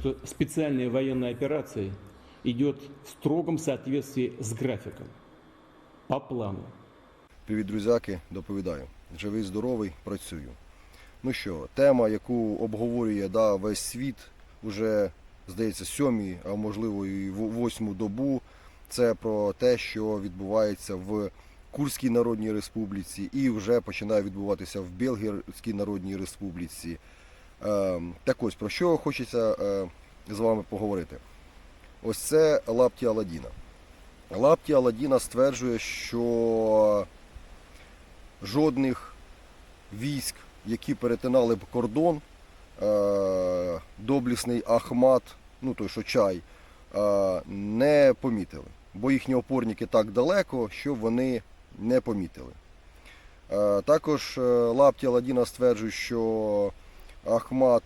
что специальная военная операция идет в строгом соответствии с графиком, по плану. Привіт, друзяки, доповідаю. Живий, здоровий, працюю. Ну що, тема, яку обговорює да, весь світ, уже, здається, сьомій, а можливо і восьму добу, це про те, що відбувається в Курській Народній Республіці і вже починає відбуватися в Белгірській Народній Республіці. Е, так ось, про що хочеться е, з вами поговорити? Ось це лапті Аладдіна. Лапті Аладдіна стверджує, що жодних військ, які перетинали б кордон, е, доблісний Ахмат, ну той, що чай, е, не помітили. Бо їхні опорники так далеко, що вони не помітили. Також Лапті Аладдіна стверджує, що Ахмат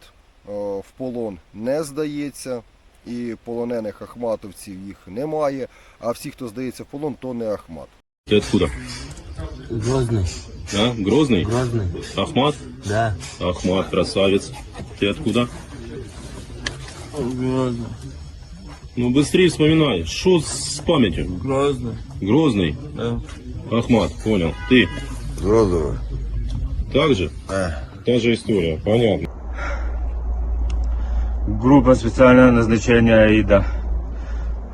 е, в полон не здається, і полонених ахматовців їх немає, а всі, хто здається в полон, то не Ахмат. Ты откуда? Грозный, А? Грозный? Грозный, Ахмат? да. Ахмат, красавец. Ты откуда? Грозный, Ну быстрее вспоминай. Что с памятью? Грозный, Грозный? да. Ахмат, понял. Ты Грозово. так же? Та же история, понятно. Группа специального назначения АИДа.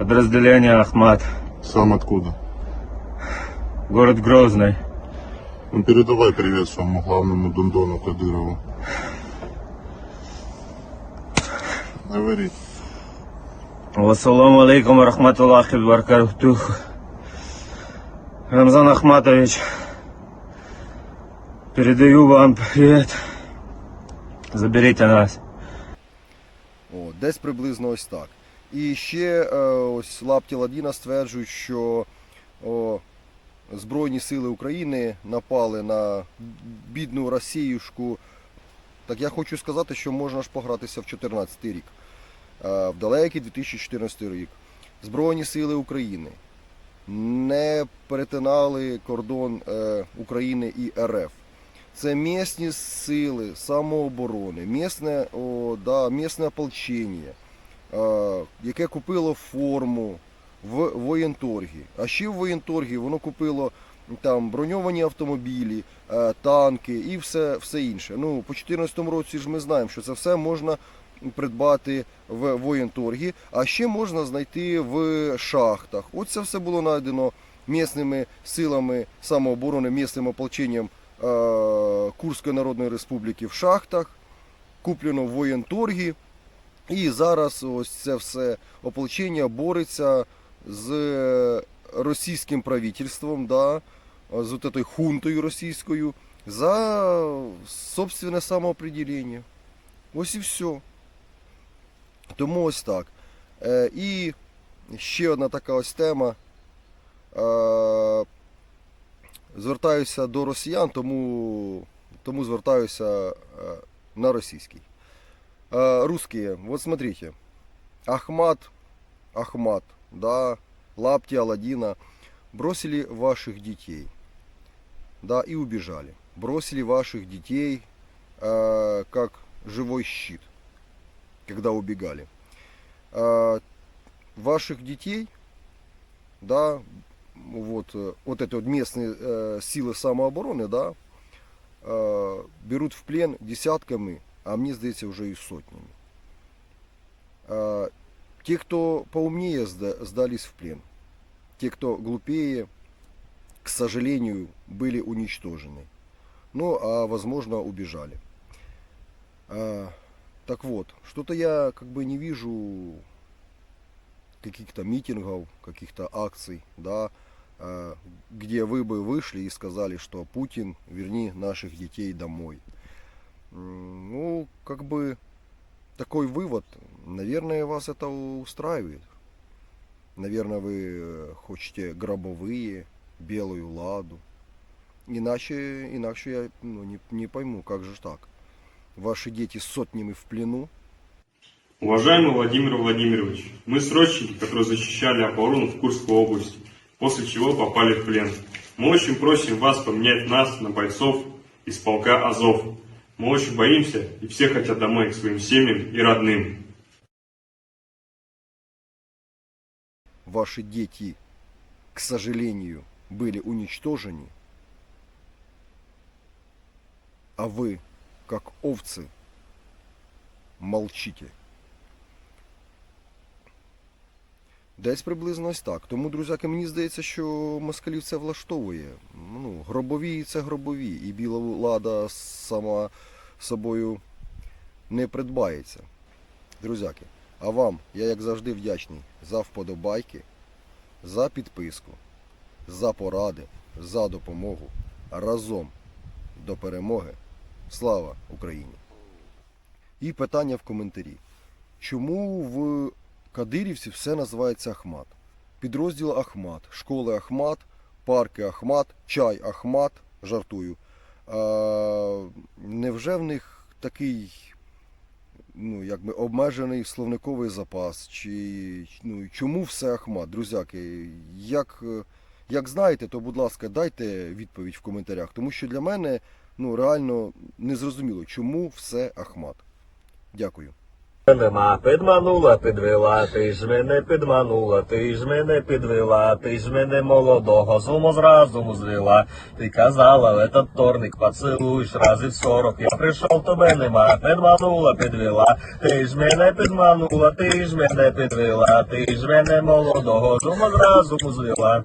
Подразделение Ахмат. Сам откуда? Город Грозный. Ну, передавай привет своему главному Дундону Кадырову. Говори. Вассаламу алейкум рахматуллахи баркатух. Рамзан Ахматович. Передаю вам привет. Заберите нас. О, десь приблизно ось так. І ще е, ось Лапті Ладіна стверджують, що о, Збройні сили України напали на бідну Росіюшку. Так я хочу сказати, що можна ж погратися в 2014 рік. Е, в далекий 2014 рік. Збройні сили України не перетинали кордон е, України і РФ. Це місні сили самооборони, місне, о, да, місне ополчення, е, яке купило форму в воєнторгі. А ще в воєнторгі воно купило там броньовані автомобілі, е, танки і все, все інше. Ну, по 2014 році ж ми знаємо, що це все можна придбати в воєнторгі, а ще можна знайти в шахтах. От це все було знайдено місними силами самооборони, місним ополченням Курської Народної Республіки в шахтах, куплено в воєнторгі. І зараз ось це все ополчення бореться з російським правительством, да, з от хунтою російською за собственне самоопределення. Ось і все. Тому ось так. Е, і ще одна така ось тема. Звертаюся до росіян, тому, тому звертаюся на російський. Русские, вот смотрите, Ахмат, Ахмат, да, Лапти Аладдина бросили ваших детей, да, и убежали. Бросили ваших детей э, как живой щит, когда убегали. Э, ваших детей, да, вот, э, вот эти вот местные э, силы самообороны, да, э, берут в плен десятками, а мені здається, вже і сотнями. А, Те, кто поумнее, сда- сдались в плен. Те, кто глупее, к сожалению, были уничтожены. Ну, а возможно, убежали. А, Так вот, что-то я как бы не вижу каких-то митингов, каких-то акций, да, а, где вы бы вышли и сказали, что Путин, верни наших детей домой. Ну, как бы такой вывод, наверное, вас это устраивает. Наверное, вы э, хочете гробовые, белую ладу. Иначе, иначе я ну, не, не пойму, как же так. Ваши дети с сотнями в плену, Уважаемый Владимир Владимирович, мы срочники, которые защищали оборону в Курской области, после чего попали в плен. Мы очень просим вас поменять нас на бойцов из полка Азов. Мы очень боимся, и все хотят домой к своим семьям и родным. Ваши дети, к сожалению, были уничтожены, а вы, как овцы, молчите. Десь приблизно ось так. Тому, друзяки, мені здається, що москалів це влаштовує. Ну, гробові це гробові, і біла лада сама собою не придбається. Друзяки, а вам я як завжди вдячний за вподобайки, за підписку, за поради, за допомогу. Разом до перемоги. Слава Україні! І питання в коментарі. Чому в Кадирівці все називається Ахмат? Підрозділ Ахмат, школи Ахмат, парки Ахмат, чай Ахмат, жартую. А, невже в них такий ну, якби обмежений словниковий запас? Чи ну, чому все Ахмат? Друзяки, як, як знаєте, то будь ласка, дайте відповідь в коментарях, тому що для мене ну, реально незрозуміло, чому все Ахмат. Дякую. Нема, підманула, підвела, ти ж мене підманула, ти ж мене підвела, ти ж мене молодого, суму з разуму звела. Ти казала, в этот вторник поцілуєш разів сорок, я прийшов, тебе нема, підманула, підвела, ти ж мене підманула, ти ж мене підвела, ти ж мене молодого, суму з разуму звела.